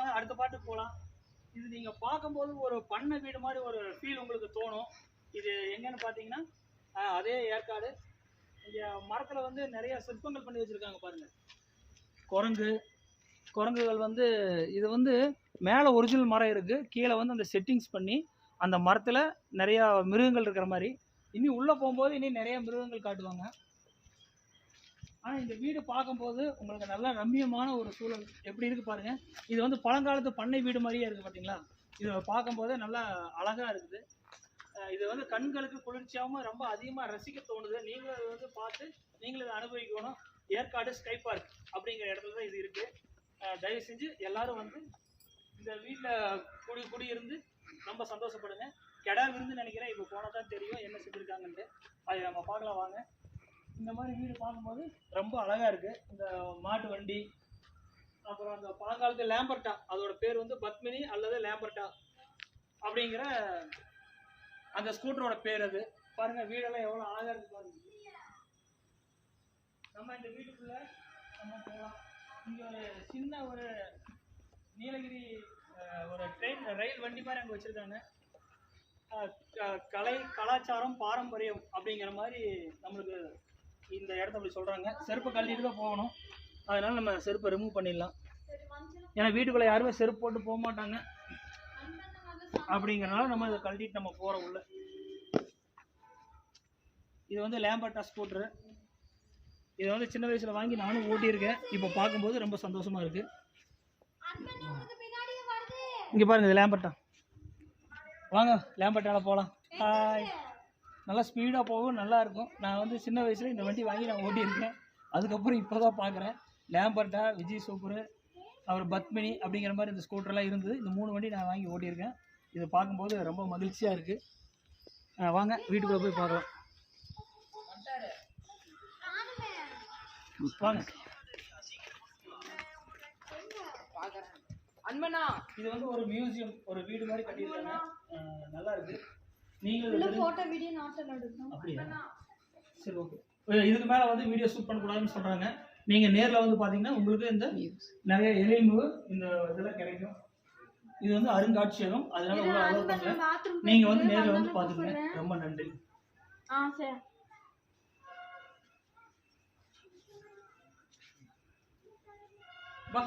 வாங்க அடுத்த பாட்டுக்கு போகலாம் இது நீங்கள் பார்க்கும்போது ஒரு பண்ணை வீடு மாதிரி ஒரு ஃபீல் உங்களுக்கு தோணும். இது எங்கன்னு பார்த்தீங்கன்னா அதே ஏற்காடு. இங்கே மரத்தில் வந்து நிறைய சிற்பங்கள் பண்ணி வச்சுருக்காங்க பாருங்கள் குரங்கு குரங்குகள் வந்து இது வந்து மேலே ஒரிஜினல் மரம் இருக்குது கீழே வந்து அந்த செட்டிங்ஸ் பண்ணி அந்த மரத்தில் நிறையா மிருகங்கள் இருக்கிற மாதிரி. இனி உள்ளே போகும்போது இனி நிறைய மிருகங்கள் காட்டுவாங்க. ஆனால் இந்த வீடு பார்க்கும்போது உங்களுக்கு நல்ல ரம்மியமான ஒரு சூழல். எப்படி இருக்குது பாருங்கள் இது வந்து பழங்காலத்து பண்ணை வீடு மாதிரியே இருக்கு பார்த்தீங்களா இது பார்க்கும்போது நல்லா அழகாக இருக்குது. இது வந்து கண்களுக்கு குளிர்ச்சியாகவும் ரொம்ப அதிகமாக ரசிக்க தோணுது. நீங்களும் இதை வந்து பார்த்து நீங்களும் இதை அனுபவிக்கணும். ஏற்காடு ஸ்கை பார்க் அப்படிங்கிற இடத்துல தான் இது இருக்குது தயவு செஞ்சு எல்லாரும் வந்து இந்த வீட்டில் குடி குடியிருந்து ரொம்ப சந்தோஷப்படுங்க. கெடா விருந்து நினைக்கிறேன். இப்போ போனால் தான் தெரியும் என்ன செஞ்சுருக்காங்கன்ட்டு. அதை நம்ம பார்க்கலாம் வாங்க. இந்த மாதிரி வீடு பார்க்கும்போது ரொம்ப அழகா இருக்கு. இந்த மாட்டு வண்டி அப்புறம் அந்த பழங்காலத்து லேம்பர்ட்டா அதோட பேர் வந்து பத்மினி அல்லது லேம்பர்ட்டா அப்படிங்கிற அந்த ஸ்கூட்டரோட பேர் அது. பாருங்க வீடெல்லாம் எவ்வளோ அழகா இருக்கு பாருங்க. நம்ம இந்த வீட்டுக்குள்ள நம்ம போகலாம். இங்க ஒரு சின்ன ஒரு நீலகிரி ஒரு ட்ரெயின் ரயில் வண்டி மாதிரி அங்கே வச்சிருக்காங்க. கலை கலாச்சாரம் பாரம்பரியம் அப்படிங்கிற மாதிரி நம்மளுக்கு இந்த இடத்த அப்படி சொல்கிறாங்க செருப்பை கழட்டிட்டு தான் போகணும். அதனால் நம்ம செருப்பை ரிமூவ் பண்ணிடலாம். ஏன்னா வீட்டுக்குள்ளே யாருமே செருப்பு போட்டு போக மாட்டாங்க. அப்படிங்கிறனால நம்ம இதை கழட்டிட்டு நம்ம போகிறோம் உள்ள. இது வந்து லேம்பர்ட்டா ஸ்கூட்ரு இதை வந்து சின்ன வயசில் வாங்கி நானும் ஓட்டியிருக்கேன். இப்போ பார்க்கும்போது ரொம்ப சந்தோஷமாக இருக்குது இங்கே பாருங்கள் இது லேம்பர்ட்டா வாங்க லேம்பர்ட்டால போகலாம் ஹாய் நல்லா ஸ்பீடாக போகும் நல்லா இருக்கும். நான் வந்து சின்ன வயசில் இந்த வண்டி வாங்கி நான் ஓட்டியிருக்கேன். அதுக்கப்புறம் இப்போ தான் பார்க்குறேன் லேம்பர்ட்டா விஜய் சூப்பரு அப்புறம் பத்மினி அப்படிங்கிற மாதிரி இந்த ஸ்கூட்டர்லாம் இருந்தது. இந்த மூணு வண்டி நான் வாங்கி ஓட்டியிருக்கேன். இதை பார்க்கும்போது ரொம்ப மகிழ்ச்சியாக இருக்குது வாங்க வீட்டுக்குள்ளே போய் பார்க்கலாம். வாங்க. அன்பனா இது வந்து ஒரு மியூசியம் ஒரு வீடு மாதிரி கட்டியிருக்காங்க. நல்லா இருக்கு. போட்டோ வீடியோ எடுக்கணும். அப்படியா? சரி ஓகே இதுக்கு மேலே வந்து வீடியோ ஷூட் பண்ணக்கூடாதுன்னு சொல்கிறாங்க நீங்கள் நேரில் வந்து பார்த்தீங்கன்னா உங்களுக்கு இந்த நிறைய எலும்பு இந்த இதெல்லாம் கிடைக்கும். இது வந்து அருங்காட்சியகம். அதனால அலோவ் பாத்ரூம் நீங்கள் வந்து நேரில் வந்து பார்த்துக்கங்க ரொம்ப நன்றி. ஆ சரி. பா